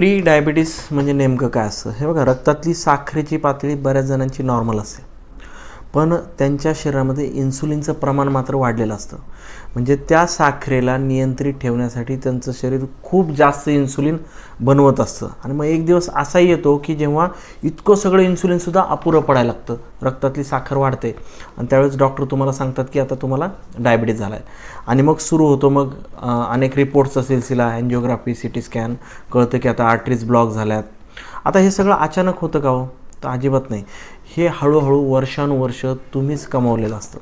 Pre diabetes म्हणजे नेमकं काय असतं? हे बघा रक्तातली साखरेची पातळी बऱ्याच जणांची नॉर्मल असते. पण त्यांच्या शरीरामध्ये इन्सुलिनचं प्रमाण मात्र वाढलेलं असतं. म्हणजे त्या साखरेला नियंत्रित ठेवण्यासाठी त्यांचं शरीर खूप जास्त इन्सुलिन बनवत असतं. आणि मग एक दिवस असाही येतो की जेव्हा इतकं सगळं इन्सुलिनसुद्धा अपुरं पडायला लागतं. रक्तातली साखर वाढते. आणि त्यावेळेस डॉक्टर तुम्हाला सांगतात की आता तुम्हाला डायबिटीज झाला आहे आणि मग सुरू होतो मग अनेक रिपोर्ट्सचा सिलसिला अँजिओग्राफी सी टी स्कॅन कळतं की आता आर्टरीज ब्लॉक झाल्यात. आता हे सगळं अचानक होतं का हो? तर अजिबात नाही. हे हळूहळू वर्षानुवर्ष तुम्हीच कमावलेलं असतं.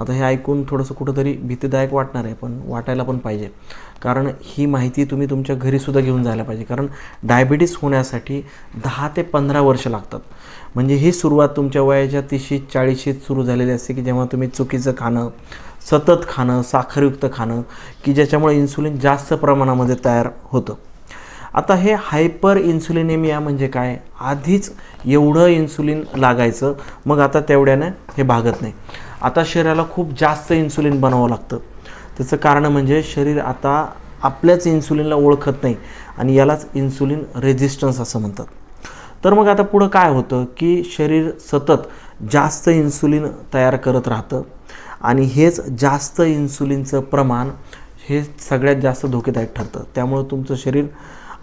आता हे ऐकून थोडंसं कुठंतरी भीतीदायक वाटणार आहे पण वाटायला पण पाहिजे. कारण ही माहिती तुम्ही तुमच्या घरीसुद्धा घेऊन जायला पाहिजे. कारण डायबिटीस होण्यासाठी दहा ते पंधरा वर्ष लागतात. म्हणजे ही सुरुवात तुमच्या वयाच्या तिशीत चाळीशीत सुरू झालेली असते की जेव्हा तुम्ही चुकीचं खाणं सतत खाणं साखरयुक्त खाणं की ज्याच्यामुळे इन्सुलिन जास्त प्रमाणामध्ये तयार होतं. आता हे हायपर इन्सुलिनेमिया म्हणजे काय? आधीच एवढं इन्सुलिन लागायचं मग आता तेवढ्यानं हे भागत नाही. आता शरीराला खूप जास्त इन्सुलिन बनवावं लागतं. त्याचं कारण म्हणजे शरीर आता आपल्याच इन्सुलिनला ओळखत नाही आणि यालाच इन्सुलिन रेझिस्टन्स असं म्हणतात. तर मग आता पुढं काय होतं की शरीर सतत जास्त इन्सुलिन तयार करत राहतं आणि हेच जास्त इन्सुलिनचं प्रमाण हे सगळ्यात जास्त धोकेदायक ठरतं. त्यामुळं तुमचं शरीर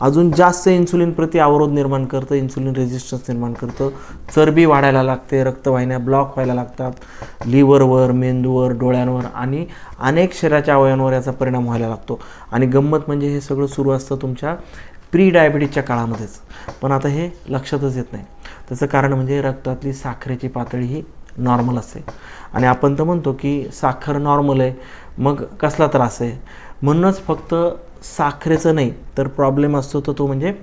अजून जास्त इन्सुलिन प्रति अवरोध निर्माण करतं इन्सुलिन रेजिस्टन्स निर्माण करतं. चरबी वाढायला लागते रक्तवाहिन्या ब्लॉक व्हायला लागतात. लिव्हरवर मेंदूवर डोळ्यांवर आणि अनेक शरीराच्या अवयवांवर याचा परिणाम व्हायला लागतो. आणि गंमत म्हणजे हे सगळं सुरू असतं तुमच्या प्री डायबिटीजच्या काळामध्येच. पण आता हे लक्षातच येत नाही. त्याचं कारण म्हणजे रक्तातली साखरेची पातळी ही नॉर्मल असते. आणि आपण तर म्हणतो की साखर नॉर्मल आहे मग कसला त्रास आहे? म्हणूनच फक्त साखरेचं नाही तर प्रॉब्लेम असतो तर तो म्हणजे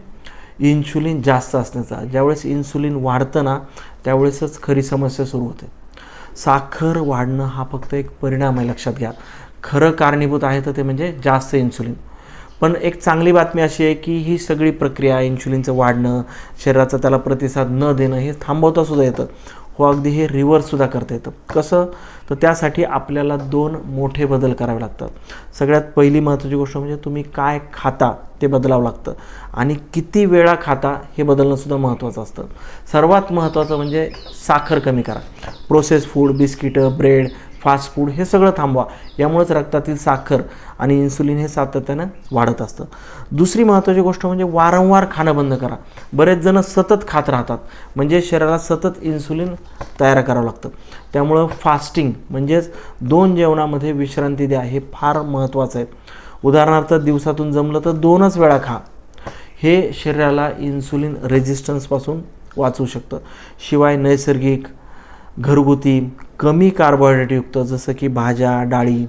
इन्शुलिन जास्त असण्याचा. ज्यावेळेस इन्सुलिन वाढतं ना त्यावेळेसच खरी समस्या सुरू होते. साखर वाढणं हा फक्त एक परिणाम आहे लक्षात घ्या. खरं कारणीभूत आहे तर ते म्हणजे जास्त इन्सुलिन पण एक चांगली बातमी अशी आहे की ही सगळी प्रक्रिया इन्शुलिनचं वाढणं शरीराचा त्याला प्रतिसाद न देणं हे थांबवता सुद्धा येतं. हो अगदी हे रिव्हर्ससुद्धा करता येतं. कसं? तर त्यासाठी आपल्याला दोन मोठे बदल करावे लागतात. सगळ्यात पहिली महत्त्वाची गोष्ट म्हणजे तुम्ही काय खाता ते बदलावं लागतं. आणि किती वेळा खाता हे बदलणंसुद्धा महत्त्वाचं असतं. सर्वात महत्त्वाचं म्हणजे साखर कमी करा. प्रोसेस फूड बिस्किटं ब्रेड फास्ट फूड हे सगळं थांबवा. यामुळेच रक्तातील साखर आणि इन्सुलिन हे सातत्यानं वाढत असतं. दुसरी महत्त्वाची गोष्ट म्हणजे वारंवार खाणं बंद करा. बरेच जण सतत खात राहतात. म्हणजे शरीराला सतत इन्सुलिन तयार करावं लागतं. त्यामुळं फास्टिंग म्हणजेच दोन जेवणामध्ये विश्रांती द्या हे फार महत्त्वाचं आहे. उदाहरणार्थ दिवसातून जमलं तर दोनच वेळा खा. हे शरीराला इन्सुलिन रेझिस्टन्सपासून वाचवू शकतं. शिवाय नैसर्गिक घरगुती कमी कार्बोहायड्रेटयुक्त जसं की भाज्या डाळी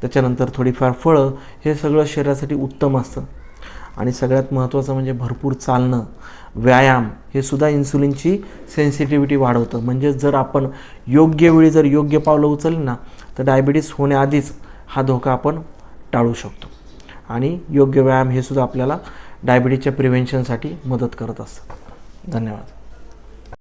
त्याच्यानंतर थोडीफार फळं हे सगळं शरीरासाठी उत्तम असतं. आणि सगळ्यात महत्त्वाचं म्हणजे भरपूर चालणं व्यायाम हे सुद्धा इन्सुलिनची सेन्सिटिव्हिटी वाढवतं. म्हणजे जर आपण योग्य वेळी जर योग्य पावलं उचलली ना तर डायबिटीस होण्याआधीच हा धोका आपण टाळू शकतो. आणि योग्य व्यायाम हे सुद्धा आपल्याला डायबिटीजच्या प्रिव्हेन्शनसाठी मदत करत असतं. धन्यवाद.